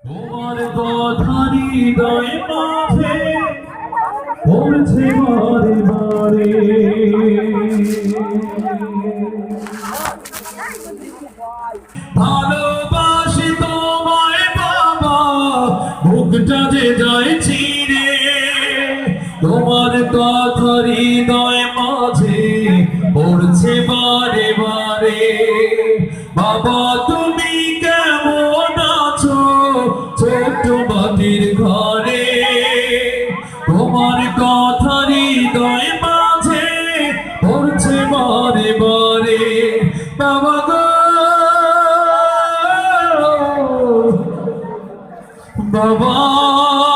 তোমার কথানি দয় মাঝে পড়ছে বারে বারে ভালোবাসি তোমায় বাবা, বুকটা যে যায় ছিঁড়ে তোমার কথা হৃদয় মাঝে, পড়ছে বারে বারে। বাবা, তুমি কেমন আছো? ছোট্ট মাটির ঘরে। তোমার কথা হৃদয় মাঝে, পড়ছে বারে বারে। বাবা বাবা।